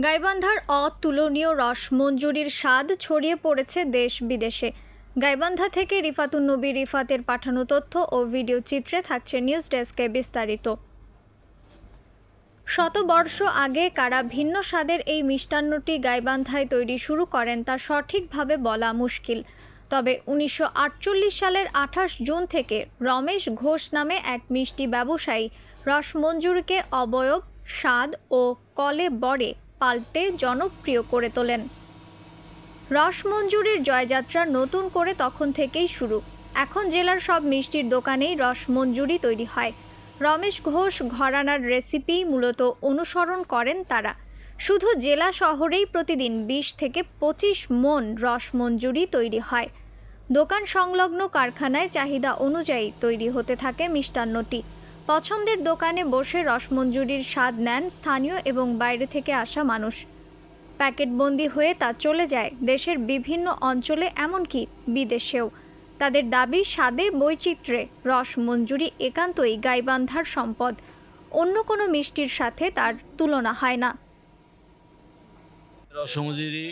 গাইবান্ধার অতুলনীয় রস মঞ্জুরির স্বাদ ছড়িয়ে পড়েছে দেশ বিদেশে। গাইবান্ধা থেকে রিফাতুন নবী রিফাতের পাঠানো তথ্য ও ভিডিও চিত্রে থাকছে নিউজ ডেস্কে বিস্তারিত। শতবর্ষ আগে কারা ভিন্ন স্বাদের এই মিষ্টান্নটি গাইবান্ধায় তৈরি শুরু করেন তা সঠিকভাবে বলা মুশকিল। তবে উনিশশো আটচল্লিশ সালের আঠাশ জুন থেকে রমেশ ঘোষ নামে এক মিষ্টি ব্যবসায়ী রসমঞ্জুরকে অবয়ব, স্বাদ ও কলে বড়ে পাল্টে জনপ্রিয় করে তোলেন। রসমঞ্জুরির জয়যাত্রা নতুন করে তখন থেকেই শুরু। এখন জেলার সব মিষ্টির দোকানেই রসমঞ্জুরি তৈরি হয়। রমেশ ঘোষ ঘরানার রেসিপি মূলত অনুসরণ করেন তারা। শুধু জেলা শহরেই প্রতিদিন বিশ থেকে পঁচিশ মন রসমঞ্জুরি তৈরি হয়। দোকান সংলগ্ন কারখানায় চাহিদা অনুযায়ী তৈরি হতে থাকে মিষ্টান্নটি। পছন্দের দোকানে বসে রসমঞ্জুরির স্বাদ নেন স্থানীয় এবং বাইরে থেকে আসা মানুষ। প্যাকেটবন্দি হয়ে তা চলে যায় দেশের বিভিন্ন অঞ্চলে, এমনকি বিদেশেও। তাদের দাবি, স্বাদে বৈচিত্র্যে রস মঞ্জুরি একান্তই গাইবান্ধার সম্পদ। অন্য কোনো মিষ্টির সাথে তার তুলনা হয় না। রসমঞ্জুরি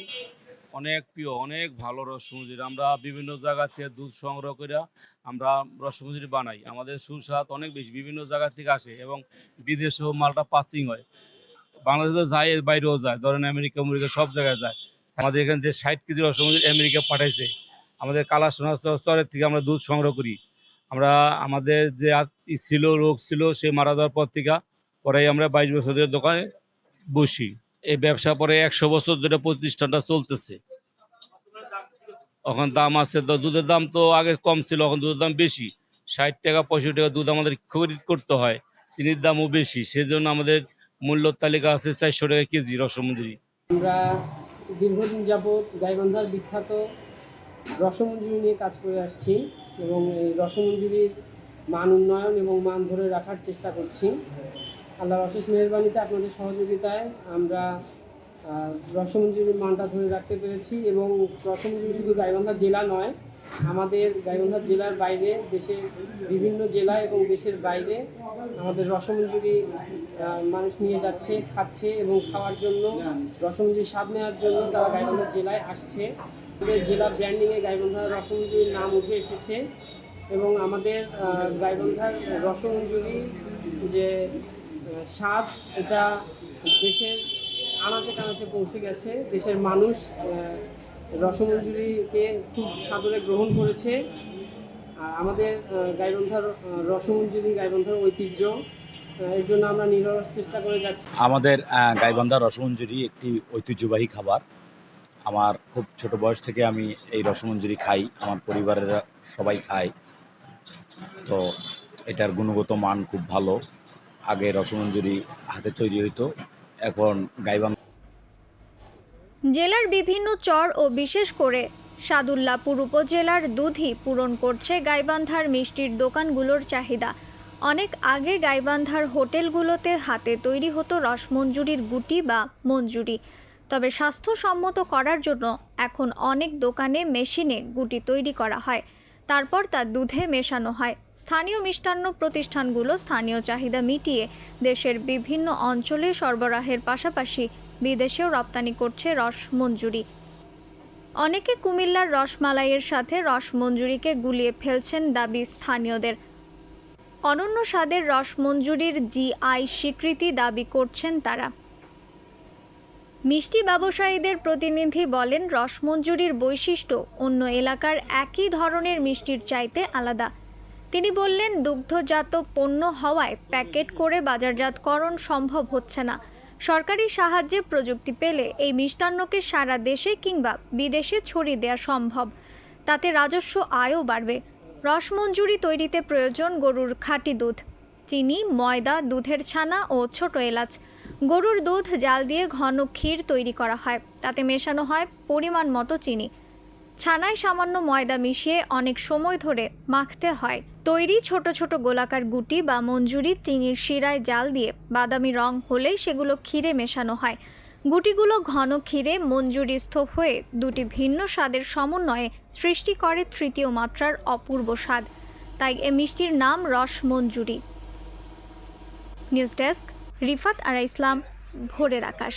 অনেক প্রিয়, অনেক ভালো রসমঞ্জুরি আমরা বিভিন্ন জায়গা থেকে দুধ সংগ্রহ করে আমরা রসমঞ্জুরি বানাই। আমাদের সুস্বাদ অনেক বেশি, বিভিন্ন জায়গা থেকে আসে এবং বিদেশেও মালটা পাসিং হয়। বাংলাদেশে যায় বাইরেও যায়, ধরেন আমেরিকা আমেরিকা সব জায়গায় যায়। আমাদের এখানে যে ষাট কেজি রসমঞ্জুরি আমেরিকা পাঠাইছে। আমাদের কালাসোনা স্তরের থেকে আমরা দুধ সংগ্রহ করি। আমরা, আমাদের যে ছিল, রোগ ছিল, সে মারা যাওয়ার পর থেকে পরে আমরা বাইশ বছর ধরে দোকানে বসি। এই ব্যবসা পরে একশো বছর ধরে প্রতিষ্ঠানটা চলতেছে। এখন দাম আছে, তো দুধের দাম তো আগে কম ছিল, এখন দুধের দাম বেশি। ষাট টাকা, পঁয়ষট্টি টাকা দুধ আমাদের খরিদ করতে হয়, চিনির দামও বেশি। সেজন্য আমাদের মূল্য তালিকা আছে চারশো টাকা কেজি রসমঞ্জুরি। আমরা দীর্ঘদিন যাবৎ গাইবান্ধার বিখ্যাত রসমঞ্জুরি নিয়ে কাজ করে আসছি এবং এই রসমঞ্জুরির মান উন্নয়ন এবং মান ধরে রাখার চেষ্টা করছি। আল্লাহর অশেষ মেহরবানিতে আপনাদের সহযোগিতায় আমরা রসমঞ্জুরির মানটা ধরে রাখতে পেরেছি এবং রসমঞ্জুরি শুধু গাইবান্ধা জেলা নয়, আমাদের গাইবান্ধা জেলার বাইরে, দেশের বিভিন্ন জেলা এবং দেশের বাইরে আমাদের রসমঞ্জুরি মানুষ নিয়ে যাচ্ছে, খাচ্ছে এবং খাওয়ার জন্য, রসমঞ্জুরি স্বাদ নেওয়ার জন্য তারা গাইবান্ধা জেলায় আসছে। আমাদের জেলা ব্র্যান্ডিংয়ে গাইবান্ধা রসমঞ্জুরির নাম উঠে এসেছে এবং আমাদের গাইবান্ধার রসমঞ্জুরি যে স্বাদ এটা দেশের আনাচে কানাচে পৌঁছে গেছে। দেশের মানুষ রসমঞ্জুরিকে খুব সাদরে গ্রহণ করেছে। আর আমাদের গাইবান্ধার রসমঞ্জুরি গাইবান্ধার ঐতিহ্য এর জন্য আমরা নিরলস চেষ্টা করে যাচ্ছি। আমাদের আহ, গাইবান্ধা রসমঞ্জুরি একটি ঐতিহ্যবাহী খাবার। আমার খুব ছোট বয়স থেকে আমি এই রসমঞ্জুরি খাই আমার পরিবারের সবাই খায়। তো এটার গুণগত মান খুব ভালো। আগে রসমঞ্জুরি হাতে তৈরি হইতো, এখন গাইবান্ধা জেলার বিভিন্ন চর ও বিশেষ করে সাদুল্লাপুর উপজেলার দুধই পূরণ করছে গাইবান্ধার মিষ্টির দোকানগুলোর চাহিদা। অনেক আগে গাইবান্ধার হোটেলগুলোতে হাতে তৈরি হতো রসমঞ্জুরির গুটি বা মঞ্জুরি। তবে স্বাস্থ্যসম্মত করার জন্য এখন অনেক দোকানে মেশিনে গুটি তৈরি করা হয়। তারপর তা দুধে মেশানো হয়। স্থানীয় মিষ্টান্ন প্রতিষ্ঠানগুলো স্থানীয় চাহিদা মিটিয়ে দেশের বিভিন্ন অঞ্চলে সরবরাহের পাশাপাশি বিদেশেও রপ্তানি করছে রসমঞ্জুরি। অনেকে কুমিল্লার রসমালাইয়ের সাথে রসমঞ্জুরিকে গুলিয়ে ফেলছেন দাবি স্থানীয়দের। অনন্য স্বাদের রসমঞ্জুরির জিআই স্বীকৃতি দাবি করছেন তারা। মিষ্টি ব্যবসায়ীদের প্রতিনিধি বলেন, রসমঞ্জুরির বৈশিষ্ট্য অন্য এলাকার একই ধরনের মিষ্টির চাইতে আলাদা। তিনি বললেন, দুগ্ধজাত পণ্য হওয়ায় প্যাকেট করে বাজারজাতকরণ সম্ভব হচ্ছে না। সরকারি সাহায্যে প্রযুক্তি পেলে এই মিষ্টান্নকে সারা দেশে কিংবা বিদেশে ছড়িয়ে দেওয়া সম্ভব। তাতে রাজস্ব আয়ও বাড়বে। রসমঞ্জুরি তৈরিতে প্রয়োজন গরুর খাঁটি দুধ। চিনি, ময়দা, দুধের ছানা ও ছোট এলাচ। গরুর দুধ জাল দিয়ে ঘন ক্ষীর তৈরি করা হয়। তাতে মেশানো হয় পরিমাণ মতো চিনি। ছানায় সামান্য ময়দা মিশিয়ে অনেক সময় ধরে মাখতে হয়। তৈরি ছোট ছোট গোলাকার গুটি বা মঞ্জুরি চিনির শিরায় জাল দিয়ে বাদামি রং হলেই সেগুলো ক্ষীরে মেশানো হয়। গুটিগুলো ঘন ক্ষীরে মঞ্জুরিস্থ হয়ে দুটি ভিন্ন স্বাদের সমন্বয়ে সৃষ্টি করে তৃতীয় মাত্রার অপূর্ব স্বাদ। তাই এ মিষ্টির নাম রস মঞ্জুরি। নিউজ ডেস্ক, রিফাত আর ইসলাম, ভোরের আকাশ।